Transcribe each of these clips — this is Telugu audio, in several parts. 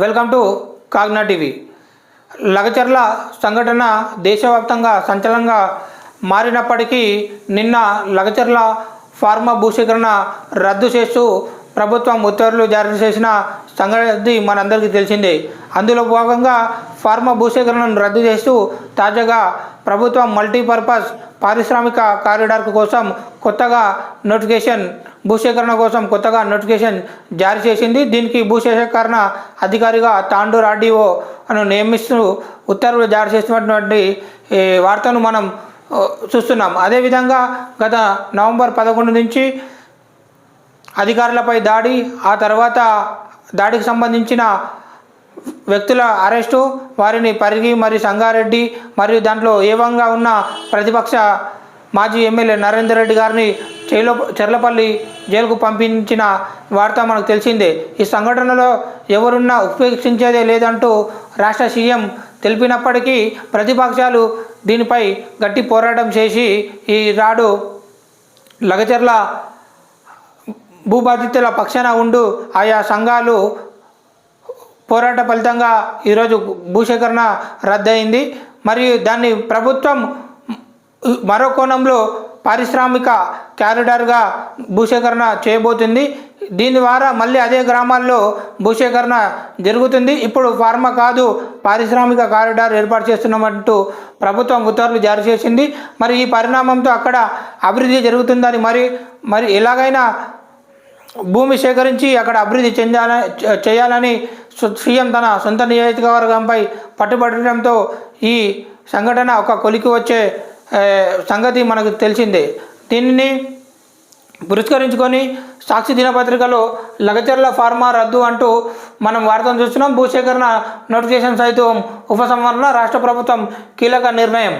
Welcome to Kagna TV. Lagacharla సంఘటన దేశవ్యాప్తంగా సంచలనంగా మారినప్పటికీ నిన్న లగచర్ల ఫార్మా భూసేకరణ రద్దు చేస్తూ ప్రభుత్వం ఉత్తర్వులు జారీ చేసిన సంగతి మనందరికీ తెలిసిందే. అందులో భాగంగా ఫార్మా భూసేకరణను రద్దు చేస్తూ తాజాగా ప్రభుత్వం మల్టీపర్పస్ పారిశ్రామిక కారిడార్ కోసం కొత్తగా నోటిఫికేషన్ భూసేకరణ కోసం కొత్తగా నోటిఫికేషన్ జారీ చేసింది. దీనికి భూసేకరణ అధికారిగా తాండూర్ ఆర్డీఓ అను నియమిస్తూ ఉత్తర్వులు జారీ చేసినటువంటి వార్తను మనం చూస్తున్నాం. అదేవిధంగా గత నవంబర్ పదకొండు నుంచి అధికారులపై దాడి ఆ తర్వాత దాడికి సంబంధించిన వ్యక్తుల అరెస్టు వారిని పరిగి మరియు సంగారెడ్డి మరియు దాంట్లో ఏవంగా ఉన్న ప్రతిపక్ష మాజీ ఎమ్మెల్యే నరేందర్ రెడ్డి గారిని చెలో చెర్లపల్లి జైలుకు పంపించిన వార్త మనకు తెలిసిందే. ఈ సంఘటనలో ఎవరున్నా ఉపేక్షించేదే లేదంటూ రాష్ట్ర సీఎం తెలిపినప్పటికీ ప్రతిపక్షాలు దీనిపై గట్టి పోరాటం చేసి ఈ రాడు లగచర్ల భూబాధితుల పక్షాన ఉండు ఆయా సంఘాలు పోరాట ఫలితంగా ఈరోజు భూసేకరణ రద్దయింది. మరియు దాన్ని ప్రభుత్వం మరో కోణంలో పారిశ్రామిక క్యారిడార్గా భూసేకరణ చేయబోతుంది. దీని ద్వారా మళ్ళీ అదే గ్రామాల్లో భూసేకరణ జరుగుతుంది. ఇప్పుడు ఫార్మా కాదు పారిశ్రామిక కారిడార్ ఏర్పాటు చేస్తున్నామంటూ ప్రభుత్వం ఉత్తర్వులు జారీ చేసింది. మరి ఈ పరిణామంతో అక్కడ అభివృద్ధి జరుగుతుందని మరి మరి ఎలాగైనా భూమి సేకరించి అక్కడ అభివృద్ధి చెందాల చేయాలని సీఎం తన సొంత నియోజకవర్గంపై పట్టుబడటంతో ఈ సంఘటన ఒక కొలికి వచ్చే సంగతి మనకు తెలిసిందే. దీనిని పురస్కరించుకొని సాక్షి దినపత్రికలో లగచర్ల ఫార్మా రద్దు అంటూ మనం వార్తను చూస్తున్నాం. భూసేకరణ నోటిఫికేషన్ సైతం ఉపసంహరణ రాష్ట్ర ప్రభుత్వం కీలక నిర్ణయం.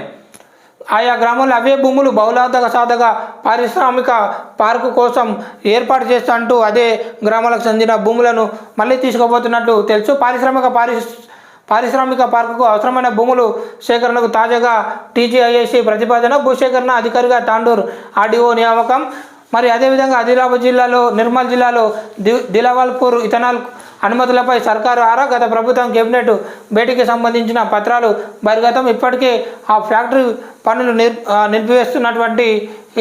ఆయా గ్రామాల్లో అవే భూములు బహుళార్థక సాధక పారిశ్రామిక పార్కు కోసం ఏర్పాటు చేస్తా అంటూ అదే గ్రామాలకు చెందిన భూములను మళ్ళీ తీసుకోబోతున్నట్లు తెలుసు. పారిశ్రామిక పారిశ్ర పారిశ్రామిక పార్కుకు అవసరమైన భూములు సేకరణకు తాజాగా టీజీఐఏసీ ప్రతిపాదన భూసేకరణ అధికారిగా తాండూర్ ఆర్డీఓ నియామకం. మరి అదేవిధంగా ఆదిలాబాద్ జిల్లాలో నిర్మల్ జిల్లాలో ది దిలావాల్పూర్ ఇథనాల్ అనుమతులపై సర్కారు ఆరా గత ప్రభుత్వం కేబినెట్ భేటీకి సంబంధించిన పత్రాలు బహిర్గతం ఇప్పటికే ఆ ఫ్యాక్టరీ పనులు నిర్ నిలిపివేస్తున్నటువంటి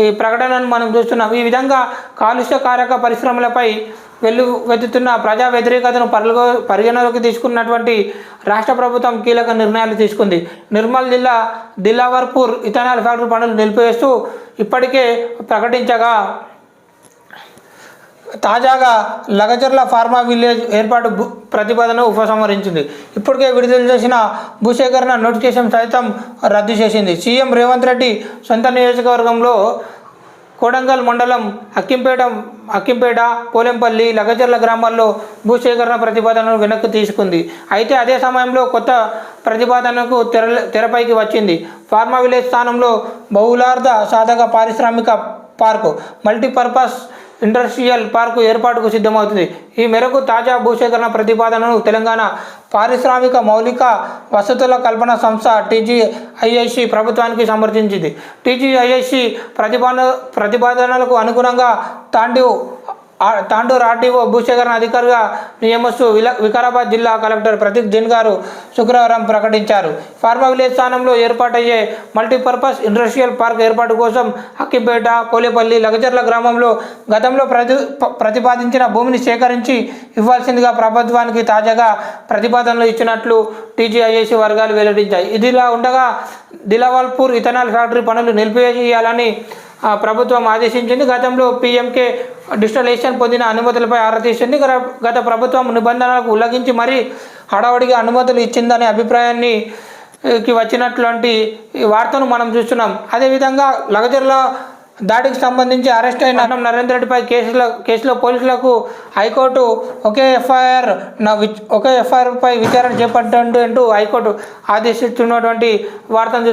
ఈ ప్రకటనను మనం చూస్తున్నాం. ఈ విధంగా కాలుష్యకారక పరిశ్రమలపై వెళ్ళు వెతుతున్న ప్రజా వ్యతిరేకతను పరిగో పరిగణలోకి తీసుకున్నటువంటి రాష్ట్ర ప్రభుత్వం కీలక నిర్ణయాలు తీసుకుంది. నిర్మల్ జిల్లా దిల్లావర్పూర్ ఇథనాల్ ఫ్యాక్టరీ పనులు నిలిపివేస్తూ ఇప్పటికే ప్రకటించగా తాజాగా లగచర్ల ఫార్మా విలేజ్ ఏర్పాటు ప్రతిపాదన ఉపసంహరించింది. ఇప్పటికే విడుదల చేసిన భూసేకరణ నోటిఫికేషన్ సైతం రద్దు చేసింది. సీఎం రేవంత్ రెడ్డి సొంత నియోజకవర్గంలో కోడంగల్ మండలం అక్కింపేట అక్కింపేట పోలెంపల్లి లగచర్ల గ్రామాల్లో భూసేకరణ ప్రతిపాదనను వెనక్కి తీసుకుంది. అయితే అదే సమయంలో కొత్త ప్రతిపాదనకు తెర తెరపైకి వచ్చింది. ఫార్మా విలేజ్ స్థానంలో బహుళార్థ సాధక పారిశ్రామిక పార్కు మల్టీపర్పస్ ఇండస్ట్రియల్ పార్కు ఏర్పాటుకు సిద్ధమవుతుంది. ఈ మేరకు తాజా భూసేకరణ ప్రతిపాదనను తెలంగాణ పారిశ్రామిక మౌలిక వసతుల కల్పన సంస్థ టీజీఐఐసి ప్రభుత్వానికి సమర్పించింది టీజీఐఐసి ప్రతిపాదన ప్రతిపాదనలకు అనుగుణంగా తాండి తాండూరు ఆర్టీఓ భూసేకరణ అధికారిగా నియమిస్తూ వికారాబాద్ జిల్లా కలెక్టర్ ప్రతీక్ జైన్ గారు శుక్రవారం ప్రకటించారు. ఫార్మా విలేజ్ స్థానంలో ఏర్పాటయ్యే మల్టీపర్పస్ ఇండస్ట్రియల్ పార్క్ ఏర్పాటు కోసం హక్కిపేట పోలేపల్లి లగజర్ల గ్రామంలో గతంలో ప్రతి ప- ప్రతిపాదించిన భూమిని సేకరించి ఇవ్వాల్సిందిగా ప్రభుత్వానికి తాజాగా ప్రతిపాదనలు ఇచ్చినట్లు టీజీఐఏసీ వర్గాలు వెల్లడించాయి. ఇదిలా ఉండగా దిలవాల్పూర్ ఇథనాల్ ఫ్యాక్టరీ పనులు నిలిపివేయాలని ప్రభుత్వం ఆదేశించింది. గతంలో పీఎంకే డిజిటలైజేషన్ పొందిన అనుమతులపై ఆరా తీసింది. గత- ప్రభుత్వం నిబంధనలకు ఉల్లంఘించి మరీ హడావుడిగా అనుమతులు ఇచ్చిందనే అభిప్రాయాన్ని కి వచ్చినటువంటి ఈ వార్తను మనం చూస్తున్నాం. అదేవిధంగా లగజర్ల దాడికి సంబంధించి అరెస్ట్ అయిన అన్నం నరేంద్ర రెడ్డిపై కేసులో కేసులో పోలీసులకు హైకోర్టు ఒకే ఎఫ్ఐఆర్ ఒకే ఎఫ్ఐఆర్పై విచారణ చేపట్టండి అంటూ హైకోర్టు ఆదేశిస్తున్నటువంటి వార్తను